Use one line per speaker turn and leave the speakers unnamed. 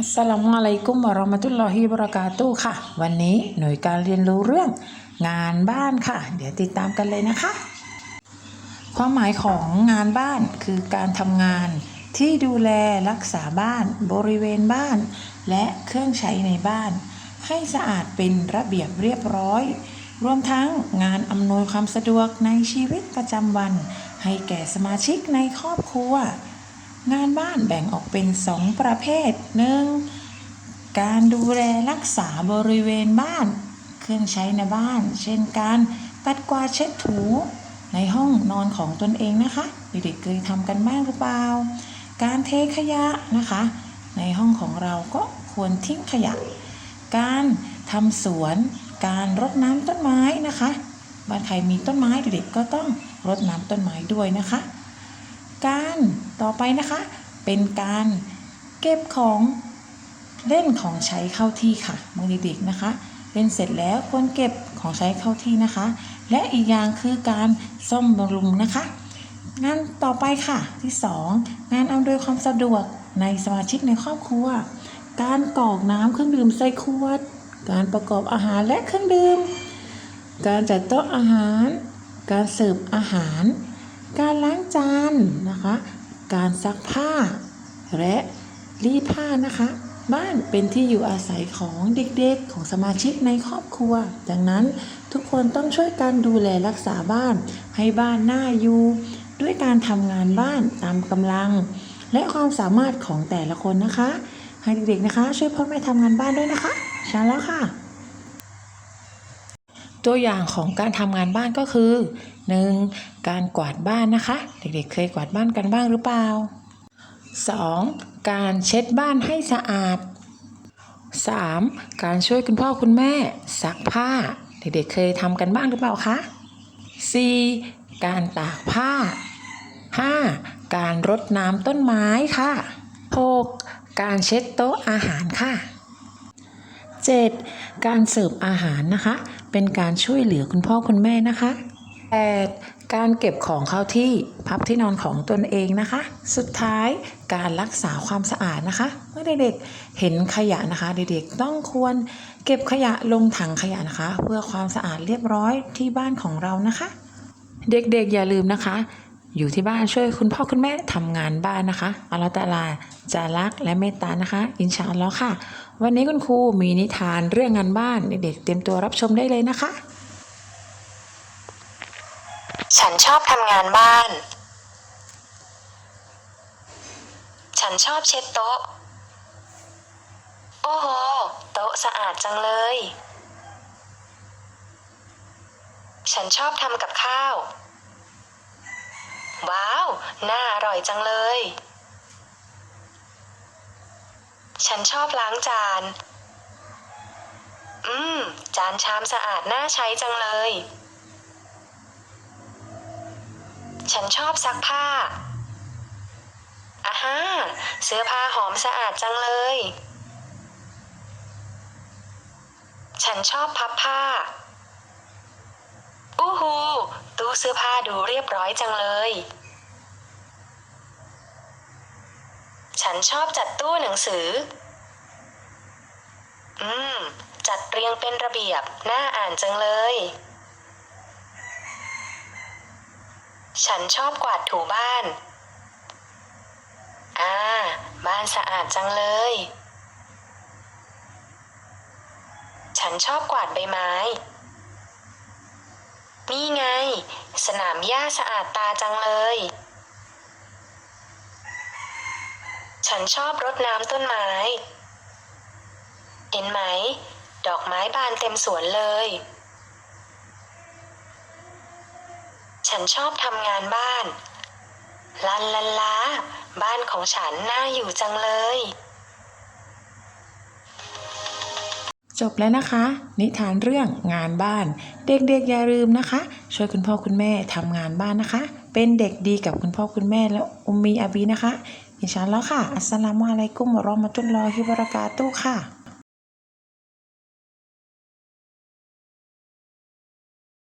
อัสสลามุอะลัยกุมวะเราะมะตุลลอฮิบะเราะกาตุค่ะ วันนี้หน่วยการเรียนรู้เรื่องงานบ้านค่ะ เดี๋ยวติดตามกันเลยนะคะ ความหมายของงานบ้านคือการทำงานที่ดูแลรักษาบ้าน บริเวณบ้าน และเครื่องใช้ในบ้าน ให้สะอาดเป็นระเบียบเรียบร้อย รวมทั้งงานอำนวยความสะดวกในชีวิตประจำวัน ให้แก่สมาชิกในครอบครัว งานบ้านแบ่งออกเป็น 2 ประเภทหนึ่งการดูแลรักษาบริเวณบ้าน เครื่องใช้ในบ้าน เช่นการปัดกวาดเช็ดถู ในห้องนอนของตนเองนะคะเด็กๆเคยทำกันบ้างหรือเปล่า การเทขยะนะคะ ในห้องของเราก็ควรทิ้งขยะ การทำสวน การรดน้ำต้นไม้นะคะ บ้านใครมีต้นไม้เด็กๆก็ต้องรดน้ำต้นไม้ด้วยนะคะ การต่อไปนะคะ เป็นการเก็บของเล่นของใช้เข้าที่ค่ะมือเด็กๆนะคะเล่นเสร็จแล้วควรเก็บของใช้เข้าที่นะคะ และอีกอย่างคือการซ่อมบำรุงนะคะงานต่อไปค่ะที่ 2 งานอำนวยความสะดวกในสมาชิกในครอบครัว การกรอกน้ำเครื่องดื่มใส่ขวด การประกอบอาหารและเครื่องดื่ม การจัดโต๊ะอาหาร การเสิร์ฟอาหาร การล้างจานนะคะ การซักผ้า และรีดผ้านะคะ บ้านเป็นที่อยู่อาศัยของเด็กๆของสมาชิกในครอบครัว ดังนั้นทุกคนต้องช่วยกันดูแลรักษาบ้าน ให้บ้านน่าอยู่ด้วยการทำงานบ้านตามกำลัง และความสามารถของแต่ละคนนะคะ ให้เด็กๆนะคะ ช่วยพ่อแม่ทำงานบ้านด้วยนะคะใช่แล้วค่ะ ตัวอย่างของการทำงานบ้านก็คือ 1. การกวาดบ้านนะคะ เด็กๆ เคยกวาดบ้านกันบ้างหรือเปล่า 2. การเช็ดบ้านให้สะอาด 3. การช่วยคุณพ่อคุณแม่ซักผ้า เด็กๆ เคยทำกันบ้างหรือเปล่าคะ 4. การตากผ้า 5. การรดน้ำต้นไม้ค่ะ 6. การเช็ดโต๊ะอาหารค่ะ 7. การเสิร์ฟอาหารนะคะ เป็นการช่วยเหลือคุณพ่อคุณแม่นะคะ 8. การเก็บของเข้าที่พับที่นอนของตนเองนะคะ สุดท้ายการรักษาความสะอาดนะคะ เมื่อเด็กๆเห็นขยะนะคะ เด็กๆต้องควรเก็บขยะลงถังขยะนะคะ เพื่อความสะอาดเรียบร้อยที่บ้านของเรานะคะ เด็กๆอย่าลืมนะคะ อยู่ที่บ้านช่วยคุณพ่อคุณแม่ทำงานบ้านนะคะ อัลลอฮฺตาลาจะรักและเมตตานะคะ อินชาอัลลอฮ์ค่ะ วันนี้คุณครูมีนิทานเรื่องงานบ้านเด็กๆเตรียมตัวรับชมได้เลยนะคะ
ฉันชอบทำงานบ้าน ฉันชอบเช็ดโต๊ะ โอ้โห โต๊ะสะอาดจังเลย ฉันชอบทำกับข้าว ว้าว น่าอร่อยจังเลย ฉันชอบล้างจาน อืม จานชามสะอาดน่าใช้จังเลย ฉันชอบซักผ้าอ่าฮะเสื้อผ้าหอมสะอาดจังเลย ฉันชอบพับผ้า อู้หูตู้เสื้อผ้าดูเรียบร้อยจังเลย ฉันชอบจัดตู้หนังสือ อืม จัดเรียงเป็นระเบียบ น่าอ่านจังเลย ฉันชอบกวาดถูบ้าน อ่า บ้านสะอาดจังเลย ฉันชอบกวาดใบไม้ นี่ไง สนามหญ้าสะอาดตาจังเลย ฉันชอบรดน้ำต้นไม้ เห็นไหม ดอกไม้บานเต็มสวนเลย ฉันชอบทำงานบ้านลันลันลาบ้านของฉันน่าอยู่จังเลย
จบแล้วนะคะ นิทานเรื่องงานบ้าน เด็กๆอย่าลืมนะคะ ช่วยคุณพ่อคุณแม่ทำงานบ้านนะคะ เป็นเด็กดีกับคุณพ่อคุณแม่และอุมมีอาบีนะคะอินชาอัลลอฮ์ค่ะอัสสลามุอะลัยกุมวะเราะมะตุลลอฮิวะบะเราะกาตุฮ์ค่ะ